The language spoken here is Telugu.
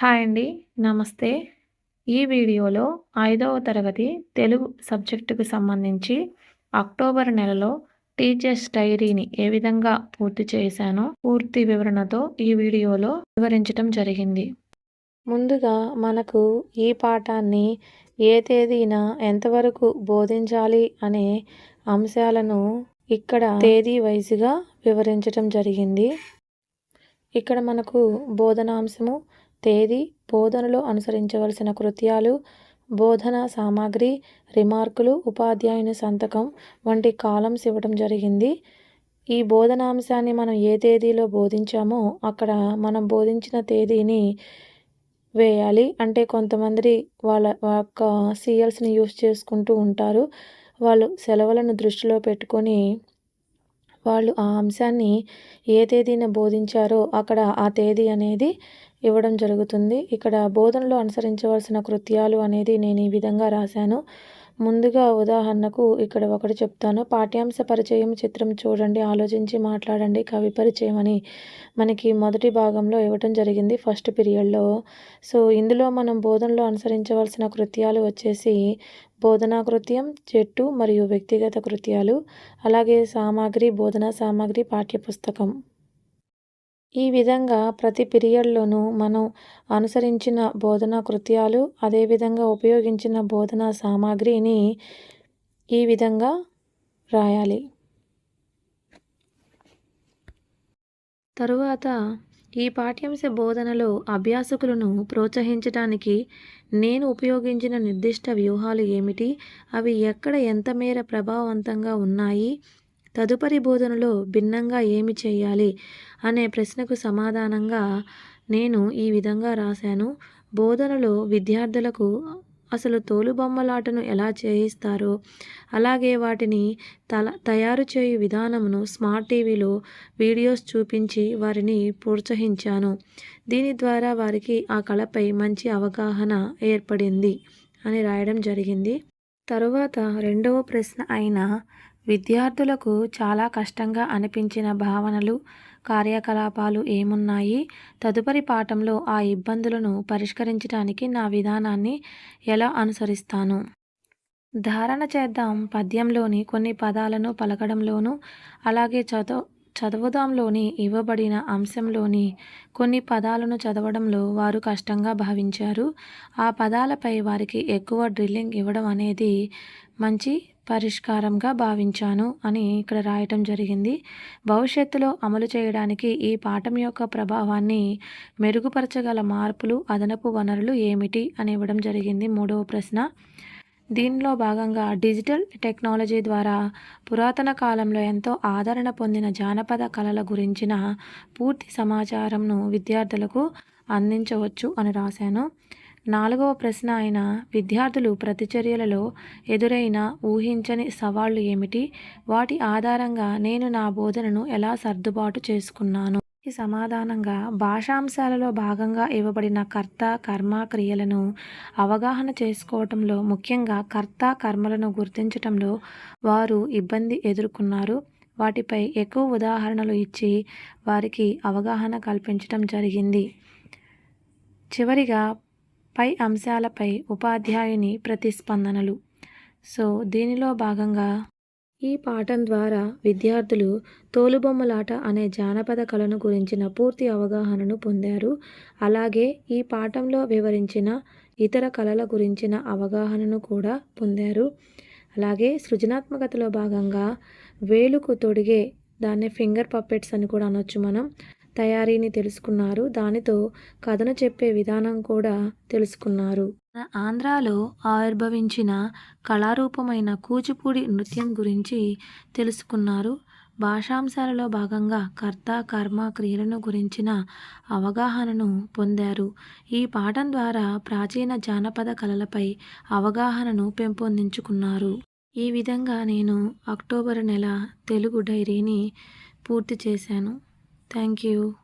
హాయ్ అండి. నమస్తే. ఈ వీడియోలో ఐదవ తరగతి తెలుగు సబ్జెక్టుకు సంబంధించి అక్టోబర్ నెలలో టీచర్స్ డైరీని ఏ విధంగా పూర్తి చేశానో పూర్తి వివరణతో ఈ వీడియోలో వివరించడం జరిగింది. ముందుగా మనకు ఈ పాఠాన్ని ఏ తేదీన ఎంతవరకు బోధించాలి అనే అంశాలను ఇక్కడ తేదీ వైజ్గా వివరించటం జరిగింది. ఇక్కడ మనకు బోధనాంశము తేదీ బోధనలో అనుసరించవలసిన కృత్యాలు బోధన సామాగ్రి రిమార్కులు ఉపాధ్యాయుని సంతకం వంటి కాలమ్స్ ఇవ్వడం జరిగింది. ఈ బోధనాంశాన్ని మనం ఏ తేదీలో బోధించామో అక్కడ మనం బోధించిన తేదీని వేయాలి. అంటే కొంతమంది వాళ్ళ యొక్క సీఎల్స్ని యూస్ చేసుకుంటూ ఉంటారు. వాళ్ళు సెలవులను దృష్టిలో పెట్టుకొని వాళ్ళు ఆ అంశాన్ని ఏ తేదీన బోధించారో అక్కడ ఆ తేదీ అనేది ఇవ్వడం జరుగుతుంది. ఇక్కడ బోధనలో అనుసరించవలసిన కృత్యాలు అనేది నేను ఈ విధంగా రాశాను. ముందుగా ఉదాహరణకు ఇక్కడ ఒకటి చెప్తాను. పాఠ్యాంశ పరిచయం చిత్రం చూడండి ఆలోచించి మాట్లాడండి కవి పరిచయం అని మనకి మొదటి భాగంలో ఇవ్వటం జరిగింది ఫస్ట్ పీరియడ్లో. సో ఇందులో మనం బోధనలో అనుసరించవలసిన కృత్యాలు వచ్చేసి బోధనా కృత్యం చెట్టు మరియు వ్యక్తిగత కృత్యాలు అలాగే సామాగ్రి బోధనా సామాగ్రి పాఠ్యపుస్తకం. ఈ విధంగా ప్రతి పీరియడ్లోనూ మనం అనుసరించిన బోధనా కృత్యాలు అదేవిధంగా ఉపయోగించిన బోధనా సామాగ్రిని ఈ విధంగా రాయాలి. తరువాత ఈ పాఠ్యాంశ బోధనలో అభ్యాసకులను ప్రోత్సహించడానికి నేను ఉపయోగించిన నిర్దిష్ట వ్యూహాలు ఏమిటి? అవి ఎక్కడ ఎంత మేర ప్రభావవంతంగా ఉన్నాయి? తదుపరి బోధనలో భిన్నంగా ఏమి చేయాలి అనే ప్రశ్నకు సమాధానంగా నేను ఈ విధంగా రాశాను. బోధనలో విద్యార్థులకు అసలు తోలుబొమ్మలాటను ఎలా చేయిస్తారో అలాగే వాటిని తల తయారు చేయు విధానమును స్మార్ట్ టీవీలో వీడియోస్ చూపించి వారిని ప్రోత్సహించాను. దీని ద్వారా వారికి ఆ కళపై మంచి అవగాహన ఏర్పడింది అని రాయడం జరిగింది. తరువాత రెండవ ప్రశ్న అయిన విద్యార్థులకు చాలా కష్టంగా అనిపించిన భావనలు కార్యకలాపాలు ఏమున్నాయి? తదుపరి పాఠంలో ఆ ఇబ్బందులను పరిష్కరించడానికి నా విధానాన్ని ఎలా అనుసరిస్తాను? ధారణ చేద్దాం. పద్యంలోని కొన్ని పదాలను పలకడంలోనూ అలాగే చదువు చదువుదాంలోని ఇవ్వబడిన అంశంలోని కొన్ని పదాలను చదవడంలో వారు కష్టంగా భావించారు. ఆ పదాలపై వారికి ఎక్కువ డ్రిల్లింగ్ ఇవ్వడం అనేది మంచి పరిష్కారంగా భావించాను అని ఇక్కడ రాయటం జరిగింది. భవిష్యత్తులో అమలు చేయడానికి ఈ పాఠం యొక్క ప్రభావాన్ని మెరుగుపరచగల మార్పులు అదనపు వనరులు ఏమిటి అని ఇవ్వడం జరిగింది మూడవ ప్రశ్న. దీనిలో భాగంగా డిజిటల్ టెక్నాలజీ ద్వారా పురాతన కాలంలో ఎంతో ఆదరణ పొందిన జానపద కళల గురించిన పూర్తి సమాచారంను విద్యార్థులకు అందించవచ్చు అని రాశాను. నాలుగవ ప్రశ్న అయిన విద్యార్థులు ప్రతిచర్యలలో ఎదురైన ఊహించని సవాళ్ళు ఏమిటి? వాటి ఆధారంగా నేను నా బోధనను ఎలా సర్దుబాటు చేసుకున్నాను? ఈ సమాధానంగా భాషాంశాలలో భాగంగా ఇవ్వబడిన కర్త కర్మ క్రియలను అవగాహన చేసుకోవటంలో ముఖ్యంగా కర్త కర్మలను గుర్తించటంలో వారు ఇబ్బంది ఎదుర్కొన్నారు. వాటిపై ఎక్కువ ఉదాహరణలు ఇచ్చి వారికి అవగాహన కల్పించడం జరిగింది. చివరిగా పై అంశాలపై ఉపాధ్యాయుని ప్రతిస్పందనలు. సో దీనిలో భాగంగా ఈ పాఠం ద్వారా విద్యార్థులు తోలుబొమ్మలాట అనే జానపద కళను గురించిన పూర్తి అవగాహనను పొందారు. అలాగే ఈ పాఠంలో వివరించిన ఇతర కళల గురించిన అవగాహనను కూడా పొందారు. అలాగే సృజనాత్మకతలో భాగంగా వేలుకు తొడిగే దాన్ని ఫింగర్ పప్పెట్స్ అని కూడా అనొచ్చు మనం. తయారీని తెలుసుకున్నారు. దానితో కథను చెప్పే విధానం కూడా తెలుసుకున్నారు. ఆంధ్రాలో ఆవిర్భవించిన కళారూపమైన కూచిపూడి నృత్యం గురించి తెలుసుకున్నారు. భాషాంశాలలో భాగంగా కర్త కర్మ క్రియలను గురించిన అవగాహనను పొందారు. ఈ పాఠం ద్వారా ప్రాచీన జానపద కళలపై అవగాహనను పెంపొందించుకున్నారు. ఈ విధంగా నేను అక్టోబర్ నెల తెలుగు డైరీని పూర్తి చేశాను. Thank you.